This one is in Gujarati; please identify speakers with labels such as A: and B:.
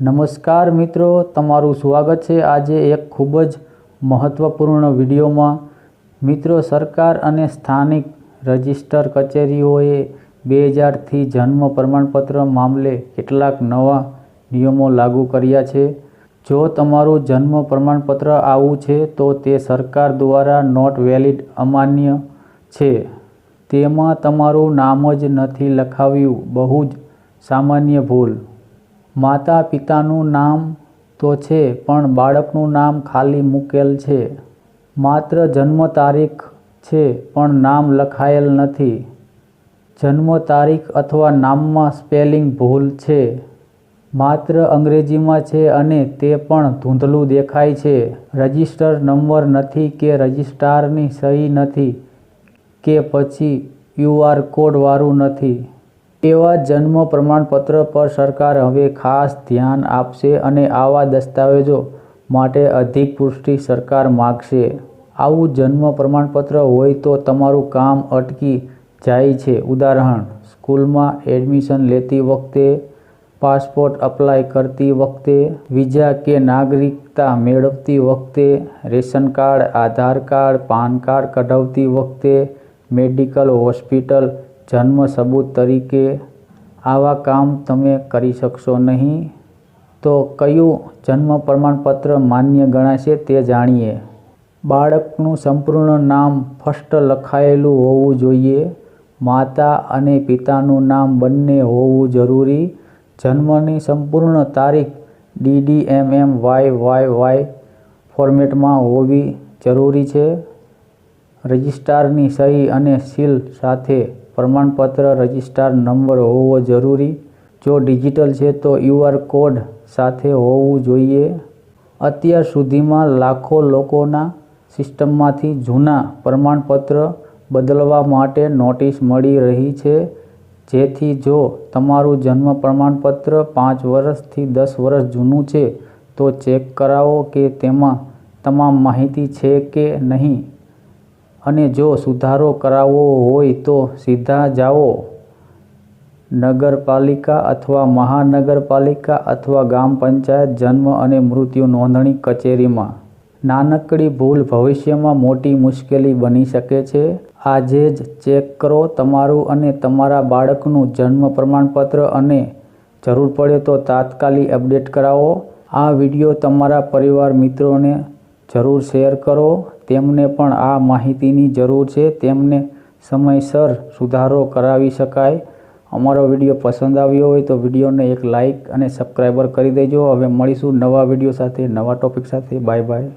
A: નમસ્કાર મિત્રો, તમારું સ્વાગત છે આજે એક ખૂબ જ મહત્ત્વપૂર્ણ વિડીયોમાં. મિત્રો, સરકાર અને સ્થાનિક રજિસ્ટર કચેરીઓએ બે હજારથી જન્મ પ્રમાણપત્ર મામલે કેટલાક નવા નિયમો લાગુ કર્યા છે. જો તમારું જન્મ પ્રમાણપત્ર આવું છે, તો તે સરકાર દ્વારા નોટ વેલિડ અમાન્ય છે. તેમાં તમારું નામ જ નથી લખાવ્યું. બહુ જ સામાન્ય ભૂલ. માતા પિતાનું નામ તો છે, પણ બાળકનું નામ ખાલી મૂકેલ છે. માત્ર જન્મ તારીખ છે, પણ નામ લખાયેલ નથી. જન્મ તારીખ અથવા નામમાં સ્પેલિંગ ભૂલ છે. માત્ર અંગ્રેજીમાં છે અને તે પણ ધૂંધલું દેખાય છે. રજિસ્ટર નંબર નથી કે રજિસ્ટ્રારની સહી નથી કે પછી ક્યુઆર કોડવાળું નથી. એવા જન્મ પ્રમાણપત્ર પર સરકાર હવે ખાસ ધ્યાન આપશે અને આવા દસ્તાવેજો માટે અધિક પુષ્ટિ સરકાર માગશે. આવું જન્મ પ્રમાણપત્ર હોય તો તમારું કામ અટકી જાય છે. ઉદાહરણ, સ્કૂલમાં એડમિશન લેતી વખતે પાસપોર્ટ અપ્લાય કરતી વખતે, વિઝા કે નાગરિકતા મેળવતી વખતે, ration card, Aadhaar card, PAN card કઢાવતી વખતે, મેડિકલ હોસ્પિટલ જન્મ સબૂત તરીકે આવા કામ તમે કરી શકશો નહીં. તો કયું જન્મ પ્રમાણપત્ર માન્ય ગણાશે તે જાણીએ. બાળકનું સંપૂર્ણ નામ ફર્સ્ટ લખાયેલું હોવું જોઈએ. માતા અને પિતાનું નામ બંને હોવું જરૂરી. જન્મની સંપૂર્ણ તારીખ ડીડીએમએમ વાય વાય વાય ફોર્મેટમાં હોવી જરૂરી છે. રજિસ્ટ્રારની સહી અને સીલ સાથે પ્રમાણપત્ર રજિસ્ટ્રાર નંબર હોવો જરૂરી. જો ડિજિટલ છે તો યુઆર કોડ સાથે હોવું જોઈએ. અત્યાર સુધીમાં લાખો લોકોના સિસ્ટમમાંથી જૂના પ્રમાણપત્ર બદલવા માટે નોટિસ મળી રહી છે. જેથી જો તમારું જન્મ પ્રમાણપત્ર પાંચ વર્ષથી દસ વર્ષ જૂનું છે, તો ચેક કરાવો કે તેમાં તમામ માહિતી છે કે નહીં. અને જો સુધારો કરાવવો હોય તો સીધા જાઓ. નગરપાલિકા અથવા મહાનગરપાલિકા અથવા ગ્રામ પંચાયત, જન્મ અને મૃત્યુ નોંધણી કચેરીમાં. નાનકડી ભૂલ ભવિષ્યમાં મોટી મુશ્કેલી બની શકે છે. આજે જ ચેક કરો તમારું અને તમારા બાળકનું જન્મ પ્રમાણપત્ર અને જરૂર પડે તો તાત્કાલિક અપડેટ કરાવો. આ વીડિયો તમારા પરિવાર મિત્રોને જરૂર શેર કરો. તેમને પણ આ માહિતીની જરૂર છે. તેમને સમયસર સુધારો કરાવી શકાય. અમારો વીડિયો પસંદ આવ્યો હોય તો વિડીયોને એક લાઇક અને સબસ્ક્રાઈબર કરી દેજો. હવે મળીશું નવા વીડિયો સાથે, નવા ટોપિક સાથે. Bye bye.